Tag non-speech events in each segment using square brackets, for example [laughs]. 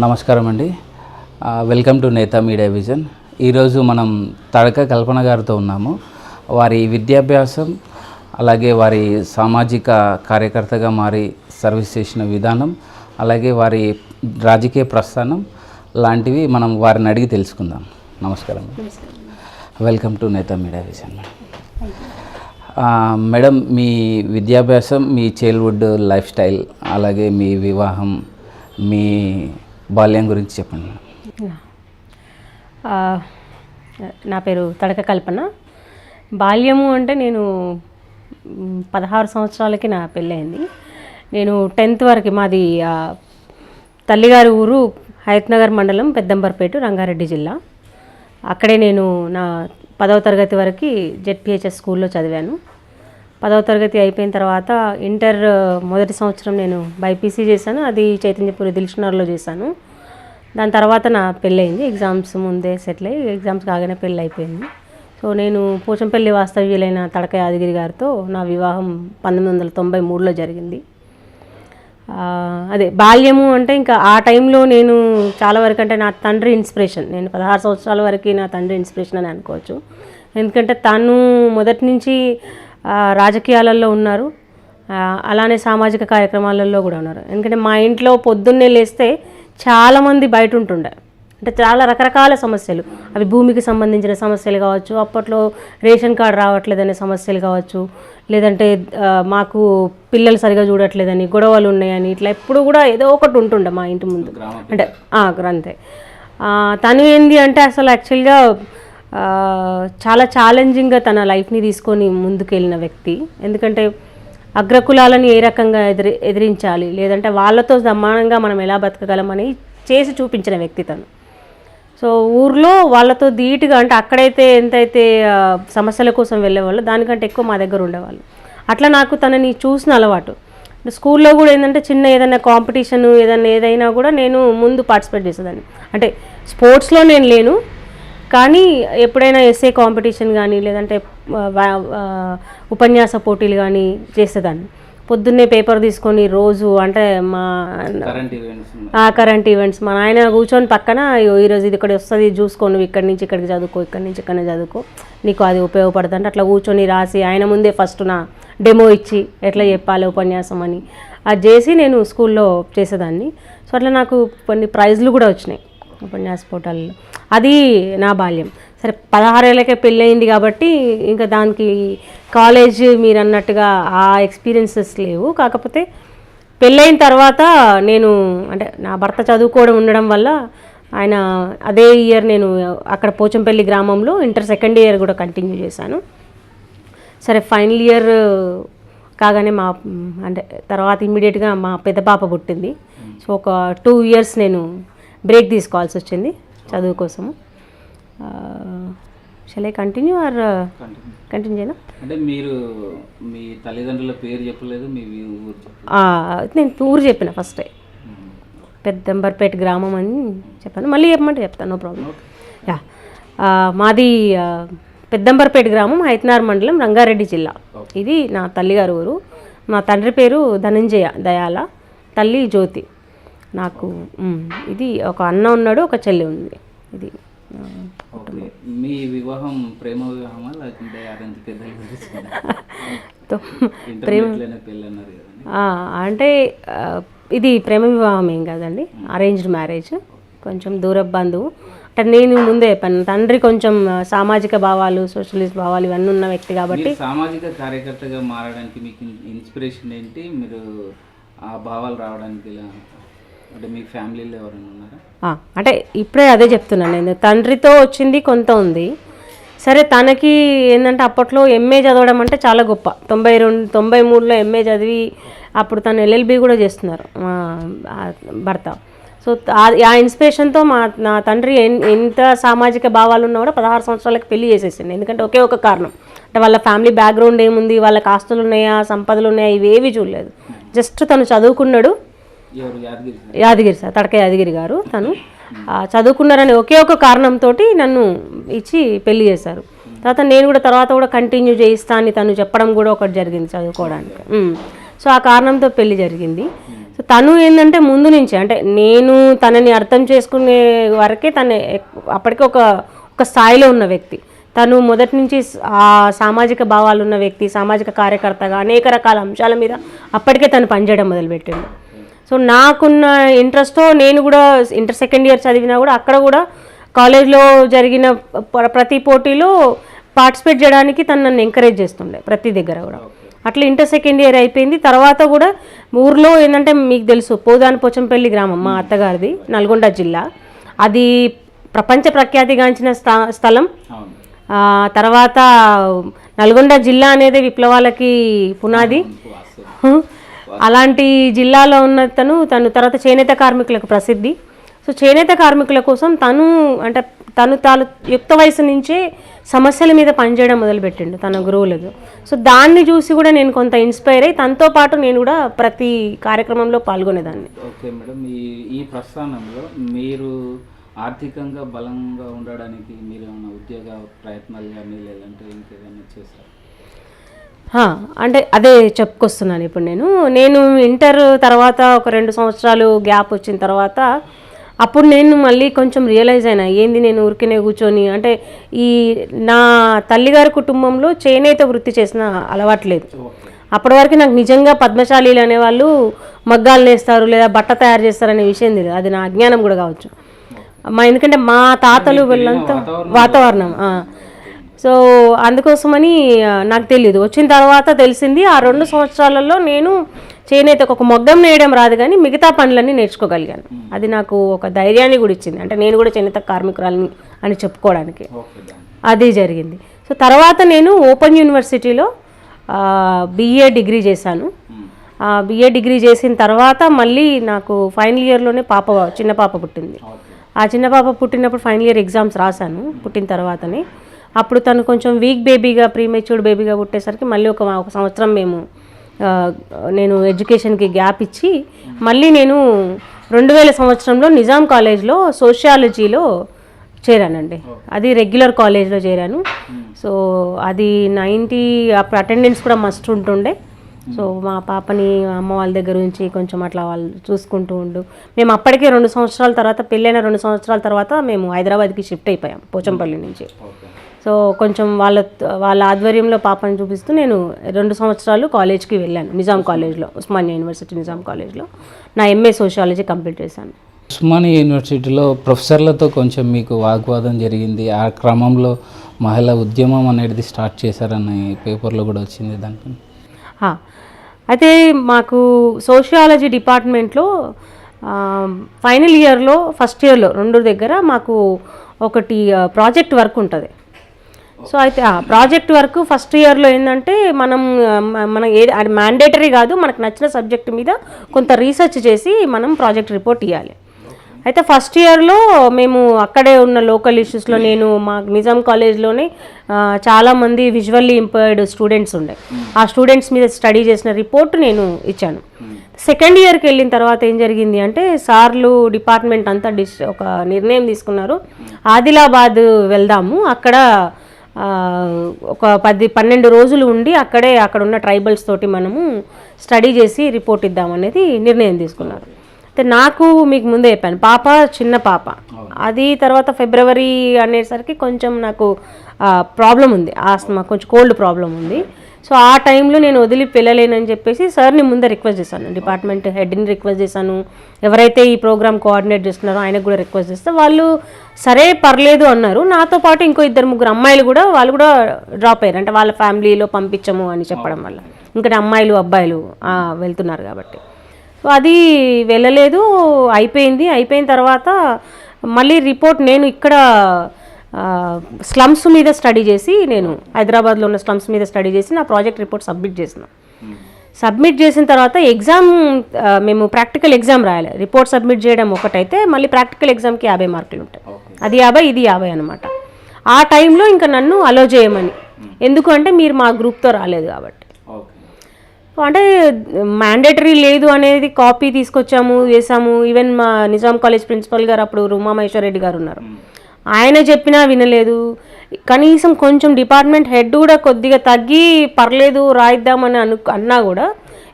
నమస్కారం అండి. Welcome to Neta media vision. ఈరోజు మనం తడక కల్పన గారితో ఉన్నాము. వారి విద్యాభ్యాసం అలాగే వారి సామాజిక కార్యకర్తగా మారి సర్వీస్ చేసిన విధానం అలాగే వారి రాజకీయ ప్రస్థానం లాంటివి మనం వారిని అడిగి తెలుసుకుందాం. నమస్కారం welcome to Neta media vision. Madam మీ విద్యాభ్యాసం మీ చైల్డ్హుడ్ లైఫ్ స్టైల్ అలాగే మీ వివాహం మీ బాల్యం గురించి చెప్పండి. నా పేరు తడక కల్పన. బాల్యము అంటే నేను పదహారు సంవత్సరాలకి నా పెళ్ళయింది. నేను టెన్త్ వరకు మాది తల్లిగారి ఊరు హయత్నగర్ మండలం పెద్దంబర్పేట రంగారెడ్డి జిల్లా. అక్కడే నేను నా పదవ తరగతి వరకు జెడ్పిహెచ్ఎస్ స్కూల్లో చదివాను. పదవ తరగతి అయిపోయిన తర్వాత ఇంటర్ మొదటి సంవత్సరం నేను బైపీసీ చేశాను. అది చైతన్యపురి దిల్షనర్లో చేశాను. దాని తర్వాత నా పెళ్ళయింది. ఎగ్జామ్స్ ముందే సెటిల్ అయ్యి ఎగ్జామ్స్ కాగానే పెళ్ళి అయిపోయింది. సో నేను పోచంపల్లి వాస్తవ్యులైన తడక యాదగిరి గారితో నా వివాహం పంతొమ్మిది వందల తొంభై మూడులో జరిగింది. అదే బాల్యము అంటే ఇంకా ఆ టైంలో నేను చాలా వరకు అంటే నా తండ్రి ఇన్స్పిరేషన్. నేను పదహారు సంవత్సరాల వరకు నా తండ్రి ఇన్స్పిరేషన్ అని అనుకోవచ్చు. ఎందుకంటే తను మొదటి నుంచి రాజకీయాలలో ఉన్నారు. అలానే సామాజిక కార్యక్రమాలలో కూడా ఉన్నారు. ఎందుకంటే మా ఇంట్లో పొద్దున్నే లేస్తే చాలామంది బయట ఉంటుండే. అంటే చాలా రకరకాల సమస్యలు. అవి భూమికి సంబంధించిన సమస్యలు కావచ్చు అప్పట్లో రేషన్ కార్డు రావట్లేదనే సమస్యలు కావచ్చు లేదంటే మాకు పిల్లలు సరిగా చూడట్లేదని గొడవలు ఉన్నాయని ఇట్లా ఎప్పుడు కూడా ఏదో ఒకటి ఉంటుండే మా ఇంటి ముందు. అంటే అంతే ఆ, తను ఏంది అంటే అసలు యాక్చువల్గా చాలా ఛాలెంజింగ్గా తన లైఫ్ని తీసుకొని ముందుకెళ్ళిన వ్యక్తి. ఎందుకంటే అగ్రకులాలను ఏ రకంగా ఎదిరి ఎదిరించాలి? లేదంటే వాళ్ళతో సమానంగా మనం ఎలా బతకగలమని చేసి చూపించిన వ్యక్తి తను. సో ఊర్లో వాళ్ళతో ధీటుగా అంటే అక్కడైతే ఎంతైతే సమస్యల కోసం వెళ్ళేవాళ్ళు దానికంటే ఎక్కువ మా దగ్గర ఉండేవాళ్ళు. అట్లా నాకు తనని చూసిన అలవాటు. స్కూల్లో కూడా ఏంటంటే చిన్న ఏదైనా కాంపిటీషన్ ఏదైనా ఏదైనా కూడా నేను ముందు పార్టిసిపేట్ చేసేదాన్ని. అంటే స్పోర్ట్స్లో నేను లేను కానీ ఎప్పుడైనా ఎస్ఏ కాంపిటీషన్ కానీ లేదంటే ఉపన్యాస పోటీలు కానీ చేసేదాన్ని. పొద్దున్నే పేపర్ తీసుకొని రోజు అంటే మా కరెంట్ ఈవెంట్స్ ఆ కరెంట్ ఈవెంట్స్ మా నాయన కూర్చొని పక్కన "అయ్యో, ఈరోజు ఇది ఇక్కడ వస్తుంది చూసుకో నువ్వు ఇక్కడి నుంచి ఇక్కడికి చదువుకో ఇక్కడి నుంచి ఇక్కడనే చదువుకో. నీకు అది ఉపయోగపడుతుంది అంటే అట్లా కూర్చొని రాసి ఆయన ముందే ఫస్ట్ నా డెమో ఇచ్చి ఎట్లా చెప్పాలి ఉపన్యాసం అని. అది చేసి నేను స్కూల్లో చేసేదాన్ని. సో అట్లా నాకు కొన్ని ప్రైజ్లు కూడా వచ్చినాయి. ఉపన్యాస పోటాలలో అది నా బాల్యం. సరే పదహారేళ్ళకే పెళ్ళయింది కాబట్టి ఇంకా దానికి కాలేజ్ మీరు అన్నట్టుగా ఆ ఎక్స్పీరియన్సెస్ లేవు. కాకపోతే పెళ్ళైన తర్వాత నేను అంటే నా భర్త చదువుకోవడం ఉండడం వల్ల ఆయన అదే ఇయర్ నేను అక్కడ పోచంపల్లి గ్రామంలో ఇంటర్ సెకండ్ ఇయర్ కూడా కంటిన్యూ చేశాను. సరే ఫైనల్ ఇయర్ కాగానే మా అంటే తర్వాత ఇమ్మీడియట్గా మా పెద్ద పాప పుట్టింది. సో ఒక టూ ఇయర్స్ నేను బ్రేక్ తీసుకోవాల్సి వచ్చింది చదువు కోసము. షలే కంటిన్యూ ఆర్ కంటిన్యూ చేయనా అంటే మీరు మీ తల్లిదండ్రుల పేరు చెప్పలేదు మీ ఊరు నేను ఊరు చెప్పిన ఫస్టే పెద్దంబర్పేట గ్రామం అని చెప్పాను. మళ్ళీ చెప్పమంటే చెప్తాను నో ప్రాబ్లం యా. మాది పెద్దంబర్పేట గ్రామం హైతనార్ మండలం రంగారెడ్డి జిల్లా. ఇది నా తల్లిగారు ఊరు. మా తండ్రి పేరు ధనంజయ దయాల. తల్లి జ్యోతి. నాకు ఇది ఒక అన్న ఉన్నాడు ఒక చెల్లి ఉంది. ఇది మీ వివాహం ప్రేమ వివాహమా లేకుంటే అరేంజ్ [laughs] అంటే ఇది ప్రేమ వివాహం ఏం కాదండి. అరేంజ్డ్ మ్యారేజ్ కొంచెం దూర బంధువు. అంటే నేను ముందే చెప్పాను తండ్రి కొంచెం సామాజిక భావాలు సోషలిస్ట్ భావాలు ఇవన్నీ ఉన్న వ్యక్తి కాబట్టి సామాజిక కార్యకర్తగా మారడానికి మీకు ఇన్- ఇన్స్పిరేషన్ ఏంటి? మీరు ఆ భావాలు రావడానికి అంటే మీ ఫ్యామిలీలో ఎవరైనా ఉన్నారా? అంటే ఇప్పుడే అదే చెప్తున్నాను నేను. తండ్రితో వచ్చింది కొంత ఉంది. సరే తనకి ఏంటంటే అప్పట్లో ఎంఏ చదవడం అంటే చాలా గొప్ప. తొంభై రెండు తొంభై మూడులో ఎంఏ చదివి అప్పుడు తను ఎల్ఎల్బి కూడా చేస్తున్నారు భర్త. సో ఆ- ఇన్స్పిరేషన్తో మా నా తండ్రి ఎంత సామాజిక భావాలు ఉన్నా కూడా పదహారు సంవత్సరాలకు పెళ్ళి చేసేసింది. ఎందుకంటే ఒకే ఒక కారణం. అంటే వాళ్ళ ఫ్యామిలీ బ్యాక్గ్రౌండ్ ఏముంది? వాళ్ళకి ఆస్తులు ఉన్నాయా? సంపదలు ఉన్నాయా? ఇవేవి చూడలేదు. జస్ట్ తను చదువుకున్నాడు. యాదగిరి సార్? తడక యాదగిరి గారు తను. చదువుకున్నారని ఒకే ఒక కారణంతో నన్ను ఇచ్చి పెళ్ళి చేశారు. తర్వాత నేను కూడా తర్వాత కూడా కంటిన్యూ చేయిస్తా అని తను చెప్పడం కూడా ఒకటి జరిగింది చదువుకోవడానికి. సో ఆ కారణంతో పెళ్ళి జరిగింది. సో తను ఏంటంటే ముందు నుంచి అంటే నేను తనని అర్థం చేసుకునే వరకే తను అప్పటికే ఒక ఒక స్థాయిలో ఉన్న వ్యక్తి. తను మొదటి నుంచి ఆ సామాజిక భావాలు ఉన్న వ్యక్తి సామాజిక కార్యకర్తగా అనేక రకాల అంశాల మీద అప్పటికే తను పనిచేయడం మొదలుపెట్టిండు సో నాకున్న ఇంట్రెస్ట్తో నేను కూడా ఇంటర్ సెకండ్ ఇయర్ చదివినా కూడా అక్కడ కూడా కాలేజ్లో జరిగిన ప్ర- ప్రతి పోటీలో పార్టిసిపేట్ చేయడానికి తను నన్ను ఎంకరేజ్ చేస్తుండే ప్రతి దగ్గర కూడా. అట్లా ఇంటర్ సెకండ్ ఇయర్ అయిపోయింది. తర్వాత కూడా ఊర్లో ఏంటంటే మీకు తెలుసు పోదాని పోచంపల్లి గ్రామం మా అత్తగారిది నల్గొండ జిల్లా. అది ప్రపంచ ప్రఖ్యాతిగాంచిన స్థా స్థలం. తర్వాత నల్గొండ జిల్లా అనేది విప్లవాలకి పునాది. అలాంటి జిల్లాలో ఉన్న తను తను తర్వాత చేనేత కార్మికులకు ప్రసిద్ధి. సో చేనేత కార్మికుల కోసం తను అంటే తను తాను యుక్త వయసు నుంచే సమస్యల మీద పనిచేయడం మొదలుపెట్టిండు తన గురువులకు సో దాన్ని చూసి కూడా నేను కొంత ఇన్స్పైర్ అయ్యి తనతో పాటు నేను కూడా ప్రతి కార్యక్రమంలో పాల్గొనేదాన్ని. ఓకే మేడం ఈ ఈ ప్రస్థానంలో మీరు ఆర్థికంగా బలంగా ఉండడానికి మీరు ఏమైనా ఉద్యోగ ప్రయత్నాలు కానీ లేదంటే ఇంకేదైనా చేశారు? అంటే అదే చెప్పుకొస్తున్నాను ఇప్పుడు నేను. నేను ఇంటర్ తర్వాత ఒక రెండు సంవత్సరాలు గ్యాప్ వచ్చిన తర్వాత అప్పుడు నేను మళ్ళీ కొంచెం రియలైజ్ అయినా ఏంది నేను ఊరికనే కూర్చొని అంటే ఈ నా తల్లిగారి కుటుంబంలో చేనేత వృత్తి చేసిన అలవాట్లేదు అప్పటి వరకు నాకు నిజంగా పద్మశాలీలు అనేవాళ్ళు మగ్గాలు నేస్తారు లేదా బట్ట తయారు చేస్తారు అనే విషయం తెలియదు. అది నా అజ్ఞానం కూడా కావచ్చు. మా ఎందుకంటే మా తాతలు వీళ్ళంతా వాతావరణం. సో అందుకోసమని నాకు తెలియదు వచ్చిన తర్వాత తెలిసింది ఆ రెండు సంవత్సరాలలో నేను చేనేత ఒక మొగ్గం నేయడం రాదు కానీ మిగతా పనులన్నీ నేర్చుకోగలిగాను. అది నాకు ఒక ధైర్యాన్ని కూడా ఇచ్చింది. అంటే నేను కూడా చేనేత కార్మికురాలని అని చెప్పుకోవడానికి. అది జరిగింది. సో తర్వాత నేను ఓపెన్ యూనివర్సిటీలో బిఏ డిగ్రీ చేశాను. బిఏ డిగ్రీ చేసిన తర్వాత మళ్ళీ నాకు ఫైనల్ ఇయర్లోనే పాప చిన్న పాప పుట్టింది. ఆ చిన్న పాప పుట్టినప్పుడు ఫైనల్ ఇయర్ ఎగ్జామ్స్ రాశాను పుట్టిన తర్వాతనే. అప్పుడు తను కొంచెం వీక్ బేబీగా ప్రీమెచ్యూర్డ్ బేబీగా పుట్టేసరికి మళ్ళీ ఒక ఒక సంవత్సరం మేము నేను ఎడ్యుకేషన్కి గ్యాప్ ఇచ్చి మళ్ళీ నేను రెండు వేల సంవత్సరంలో నిజాం కాలేజ్లో సోషియాలజీలో చేరానండి. అది రెగ్యులర్ కాలేజ్లో చేరాను. సో అది నైంటీ అప్పుడు అటెండెన్స్ కూడా మస్ట్ ఉంటుండే. సో మా పాపని అమ్మ వాళ్ళ దగ్గర నుంచి కొంచెం అట్లా వాళ్ళు చూసుకుంటూ ఉండు. మేము అప్పటికే రెండు సంవత్సరాల తర్వాత పెళ్ళైన రెండు సంవత్సరాల తర్వాత మేము హైదరాబాద్కి షిఫ్ట్ అయిపోయాం పోచంపల్లి నుంచి. సో కొంచెం వాళ్ళ వాళ్ళ ఆధ్వర్యంలో పాపని చూపిస్తూ నేను రెండు సంవత్సరాలు కాలేజ్కి వెళ్ళాను నిజాం కాలేజ్లో ఉస్మానియా యూనివర్సిటీ నిజాం కాలేజ్లో. నా ఎంఏ సోషియాలజీ కంప్లీట్ చేశాను. ఉస్మానియా యూనివర్సిటీలో ప్రొఫెసర్లతో కొంచెం మీకు వాగ్వాదం జరిగింది. ఆ క్రమంలో మహిళా ఉద్యమం అనేది స్టార్ట్ చేశారని పేపర్లో కూడా వచ్చింది హా. అయితే మాకు సోషియాలజీ డిపార్ట్మెంట్లో ఫైనల్ ఇయర్లో ఫస్ట్ ఇయర్లో రెండు దగ్గర మాకు ఒకటి ప్రాజెక్ట్ వర్క్ ఉంటుంది. సో అయితే ఆ ప్రాజెక్ట్ వర్క్ ఫస్ట్ ఇయర్లో ఏంటంటే మనం మనం ఏ అది మ్యాండేటరీ కాదు మనకు నచ్చిన సబ్జెక్ట్ మీద కొంత రీసెర్చ్ చేసి మనం ప్రాజెక్ట్ రిపోర్ట్ ఇవ్వాలి అయితే ఫస్ట్ ఇయర్లో మేము అక్కడే ఉన్న లోకల్ ఇష్యూస్లో నేను మా నిజాం కాలేజ్లోనే చాలామంది విజువల్లీ ఇంపైర్డ్ స్టూడెంట్స్ ఉండే. ఆ స్టూడెంట్స్ మీద స్టడీ చేసిన రిపోర్ట్ నేను ఇచ్చాను. సెకండ్ ఇయర్కి వెళ్ళిన తర్వాత ఏం జరిగింది అంటే సార్లు డిపార్ట్మెంట్ అంతా డిస్ ఒక నిర్ణయం తీసుకున్నారు. ఆదిలాబాద్ వెళ్దాము అక్కడ ఒక పది పన్నెండు రోజులు ఉండి అక్కడే అక్కడ ఉన్న ట్రైబల్స్ తోటి మనము స్టడీ చేసి రిపోర్ట్ ఇద్దామనేది నిర్ణయం తీసుకున్నారు. అయితే నాకు మీకు ముందే చెప్పాను పాప చిన్న పాప. అది తర్వాత ఫిబ్రవరి అనేసరికి కొంచెం నాకు ప్రాబ్లం ఉంది ఆస్తమా కొంచెం కోల్డ్ ప్రాబ్లం ఉంది. సో ఆ టైంలో నేను వదిలి వెళ్ళలేనని చెప్పేసి సార్ని ముందే రిక్వెస్ట్ చేశాను. డిపార్ట్మెంట్ హెడ్ని రిక్వెస్ట్ చేశాను. ఎవరైతే ఈ ప్రోగ్రామ్ కోఆర్డినేట్ చేస్తున్నారో ఆయనకు కూడా రిక్వెస్ట్ చేస్తే వాళ్ళు సరే పర్లేదు అన్నారు. నాతో పాటు ఇంకో ఇద్దరు ముగ్గురు అమ్మాయిలు కూడా వాళ్ళు కూడా డ్రాప్ అయ్యారు. అంటే వాళ్ళ ఫ్యామిలీలో పంపించము అని చెప్పడం వల్ల. ఇంకా అమ్మాయిలు అబ్బాయిలు వెళ్తున్నారు కాబట్టి. సో అది వెళ్ళలేదు. అయిపోయింది. అయిపోయిన తర్వాత మళ్ళీ రిపోర్ట్ నేను ఇక్కడ స్లమ్స్ మీద స్టడీ చేసి నేను హైదరాబాద్లో ఉన్న స్లమ్స్ మీద స్టడీ చేసి నా ప్రాజెక్ట్ రిపోర్ట్ సబ్మిట్ చేసిన. సబ్మిట్ చేసిన తర్వాత ఎగ్జామ్ మేము ప్రాక్టికల్ ఎగ్జామ్ రాయాలి. రిపోర్ట్ సబ్మిట్ చేయడం ఒకటైతే మళ్ళీ ప్రాక్టికల్ ఎగ్జామ్కి యాభై మార్కులు ఉంటాయి. అది యాభై ఇది యాభై అనమాట ఆ టైంలో ఇంకా నన్ను అలో చేయమని. ఎందుకు అంటే మీరు మా గ్రూప్తో రాలేదు కాబట్టి. అంటే మ్యాండేటరీ లేదు అనేది కాపీ తీసుకొచ్చాము చేసాము. ఈవెన్ మా నిజాం కాలేజ్ ప్రిన్సిపల్ గారు అప్పుడు రుమా మహేశ్వరరెడ్డి గారు ఉన్నారు. ఆయన చెప్పినా వినలేదు. కనీసం కొంచెం డిపార్ట్మెంట్ హెడ్ కూడా కొద్దిగా తగ్గి పర్లేదు రాయిద్దామని అను అన్నా కూడా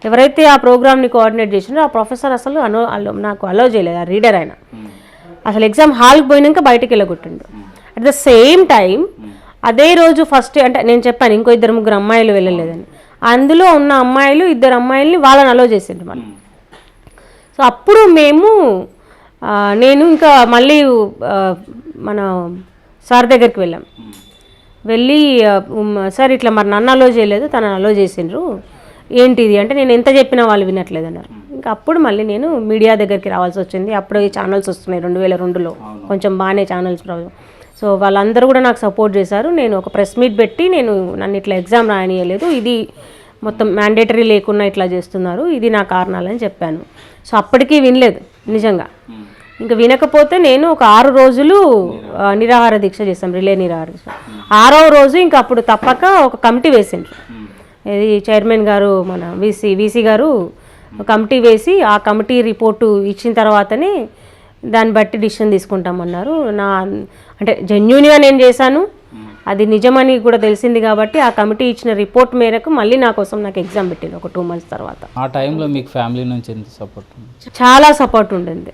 ఎవరైతే ఆ ప్రోగ్రామ్ని కోఆర్డినేట్ చేసినారో ఆ ప్రొఫెసర్ అసలు అలో నాకు అలో చేయలేదు ఆ రీడర్ ఆయన. అసలు ఎగ్జామ్ హాల్కి పోయినాక బయటకు వెళ్ళగొట్టిండు. అట్ ద సేమ్ టైం అదే రోజు ఫస్ట్ అంటే నేను చెప్పాను ఇంకో ఇద్దరు ముగ్గురు అమ్మాయిలు వెళ్ళలేదని. అందులో ఉన్న అమ్మాయిలు ఇద్దరు అమ్మాయిల్ని వాళ్ళని అలో చేసిండ్రు మనం సో అప్పుడు మేము నేను ఇంకా మళ్ళీ మన సార్ దగ్గరికి వెళ్ళాం. వెళ్ళి సార్ ఇట్లా మరి నన్ను అలో చేయలేదు తనని అలో చేసిండ్రు. ఏంటిది అంటే నేను ఎంత చెప్పినా వాళ్ళు వినట్లేదు అన్నారు ఇంకా అప్పుడు మళ్ళీ నేను మీడియా దగ్గరికి రావాల్సి వచ్చింది. అప్పుడు ఛానల్స్ వస్తున్నాయి రెండు వేల రెండులో. కొంచెం బాగానే ఛానల్స్ సో వాళ్ళందరూ కూడా నాకు సపోర్ట్ చేశారు. నేను ఒక ప్రెస్ మీట్ పెట్టి నేను నన్ను ఇట్లా ఎగ్జామ్ రాయనీయలేదు. ఇది మొత్తం మ్యాండేటరీ లేకుండా ఇట్లా చేస్తున్నారు. ఇది నా కారణాలని చెప్పాను. సో అప్పటికీ వినలేదు నిజంగా. ఇంకా వినకపోతే నేను ఒక ఆరు రోజులు నిరాహార దీక్ష చేశాం రిలే నిరాహార దీక్ష. ఆరవ రోజు ఇంకా అప్పుడు తప్పక ఒక కమిటీ వేసిండ్రు. ఇది చైర్మన్ గారు మన వీసీ వీసీ గారు కమిటీ వేసి ఆ కమిటీ రిపోర్టు ఇచ్చిన తర్వాతనే దాన్ని బట్టి డిసిషన్ తీసుకుంటామన్నారు. నా అంటే జెన్యున్గా నేను చేశాను. అది నిజమని కూడా తెలిసింది కాబట్టి ఆ కమిటీ ఇచ్చిన రిపోర్ట్ మేరకు మళ్ళీ నా కోసం నాకు ఎగ్జామ్ పెట్టింది ఒక టూ మంత్స్ తర్వాత. ఆ టైంలో మీకు ఫ్యామిలీ నుంచి ఎంత సపోర్ట్ చాలా సపోర్ట్ ఉండింది.